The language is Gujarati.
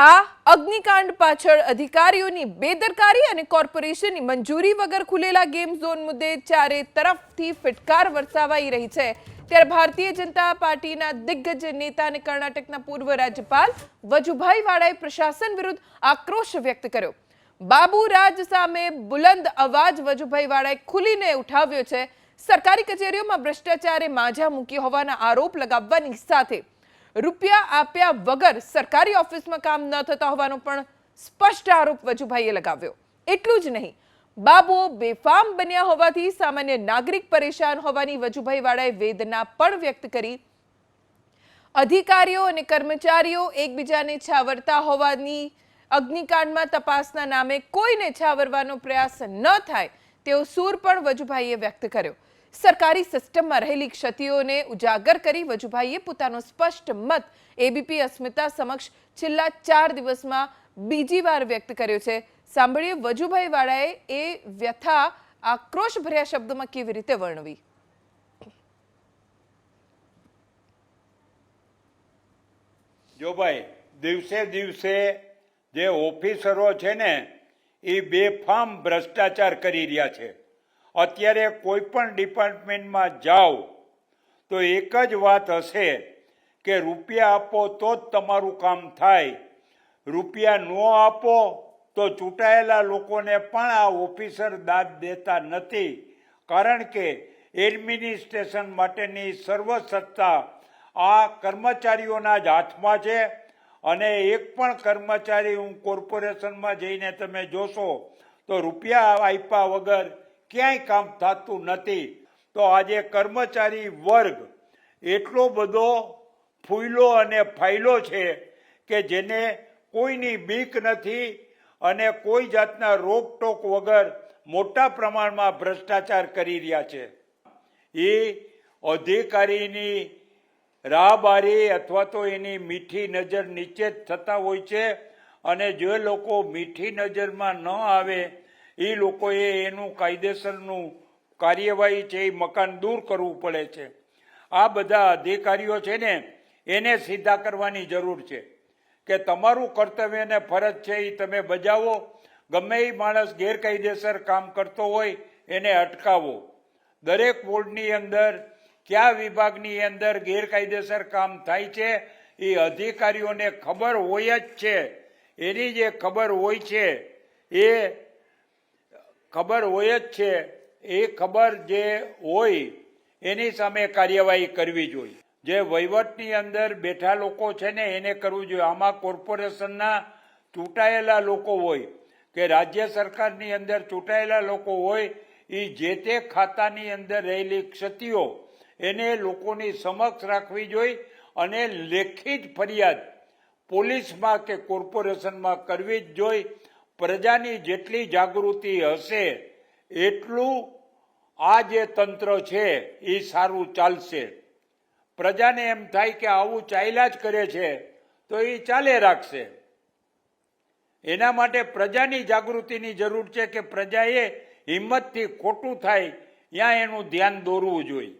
આ અગ્નિકાંડ પાછળ અધિકારીઓની બેદરકારી અને કોર્પોરેશનની મંજૂરી વગર ખુલેલા ગેમ ઝોન મુદ્દે ચારે તરફથી ફિટકાર વરસાવાઈ રહી છે. ત્યારે ભારતીય જનતા પાર્ટીના દિગ્ગજ નેતા અને કર્ણાટકના પૂર્વ રાજ્યપાલ વજુભાઈ વાળાએ પ્રશાસન વિરુદ્ધ આક્રોશ વ્યક્ત કર્યો. બાબુ રાજ સામે બુલંદ અવાજ વજુભાઈ વાળાએ ખુલીને ઉઠાવ્યો છે. સરકારી કચેરીઓમાં ભ્રષ્ટાચારે માઝા મૂકી હોવાના આરોપ લગાવવાની સાથે રૂપિયા આપ્યા વગર સરકારી ઓફિસમાં કામ ન થતા હોવાનો પણ સ્પષ્ટ આરોપ વજુભાઈએ લગાવ્યો. એટલું જ નહીં બાબુઓ બેફામ બન્યા હોવાથી સામાન્ય નાગરિક પરેશાન હોવાની વજુભાઈ વાળાએ વેદના પણ વ્યક્ત કરી. અધિકારીઓ અને કર્મચારીઓ એકબીજાને છાવરતા હોવાની અગ્નિકાંડમાં તપાસના નામે કોઈને છાવરવાનો પ્રયાસ ન થાય તેવો સૂર પણ વજુભાઈએ વ્યક્ત કર્યો. સરકારી સિસ્ટમમાં રહેલી ક્ષતિઓને ઉજાગર કરી વજુભાઈએ પોતાનો સ્પષ્ટ મત એબીપી અસ્મિતા સમક્ષ છેલ્લા ચાર દિવસમાં બીજી વાર વ્યક્ત કર્યો છે. સાંભળીએ વજુભાઈ વાળાએ એ વ્યથા આક્રોશ ભર્યા શબ્દોમાં કેવી રીતે વર્ણવી? જો ભાઈ, દિવસે દિવસે જે ઓફિસરો છે ને, એ બેફામ ભ્રષ્ટાચાર કરી રહ્યા છે. અત્યારે કોઈ પણ ડિપાર્ટમેન્ટમાં જાઓ, તો એક જ વાત હશે કે રૂપિયા આપો તો જ તમારું કામ થાય. રૂપિયા ન આપો તો ચૂંટાયેલા લોકોને પણ આ ઓફિસર દાદ દેતા નથી. કારણ કે એડમિનિસ્ટ્રેશન માટેની સર્વ સત્તા આ કર્મચારીઓના જ હાથમાં છે અને એક પણ કર્મચારી હું કોર્પોરેશનમાં જઈને તમે જોશો તો રૂપિયા આપ્યા વગર ક્યાંય કામ થતું નથી. તો આજે કર્મચારી વર્ગ એટલો બધો ફૂયલો અને ફાયલો છે કે જેને કોઈની બીક નથી અને કોઈ જાતના રોકટોક વગર મોટા પ્રમાણમાં ભ્રષ્ટાચાર કરી રહ્યા છે. એ અધિકારીની રાહબારી અથવા તો એની મીઠી નજર નીચે જ થતા હોય છે અને જે લોકો મીઠી નજરમાં ન આવે એ લોકોએ એનું કાયદેસરનું કાર્યવાહી છે એ મકાન દૂર કરવું પડે છે. આ બધા અધિકારીઓ છે ને, એને સીધા કરવાની જરૂર છે કે તમારું કર્તવ્ય ને ફરજ છે એ તમે બજાવો. ગમે એ માણસ ગેરકાયદેસર કામ કરતો હોય, એને અટકાવો. દરેક બોર્ડની અંદર, કયા વિભાગની અંદર ગેરકાયદેસર કામ થાય છે, એ અધિકારીઓને ખબર હોય જ છે. એની જે ખબર હોય છે, એ ખબર હોય જ છે. એ ખબર જે હોય, એની સામે કાર્યવાહી કરવી જોઈએ. જે વહીવટની અંદર બેઠા લોકો છે ને, એને કરવું જોઈએ. આમાં કોર્પોરેશનના ચૂંટાયેલા લોકો હોય કે રાજ્ય સરકારની અંદર ચૂંટાયેલા લોકો હોય એ જે તે ખાતાની અંદર રહેલી ક્ષતિઓ, એને લોકોની સમક્ષ રાખવી જોઈએ અને લેખિત ફરિયાદ પોલીસમાં કે કોર્પોરેશનમાં કરવી જ જોઈ પ્રજાની જેટલી જાગૃતિ હશે, એટલું આ જે તંત્ર છે, એ સારું ચાલશે. પ્રજાને એમ થાય કે આવું ચાલ્યા જ કરે છે, તો એ ચાલે રાખશે. એના માટે પ્રજાની જાગૃતિની જરૂર છે કે પ્રજાએ હિંમતથી ખોટું થાય, ત્યાં એનું ધ્યાન દોરવું જોઈએ.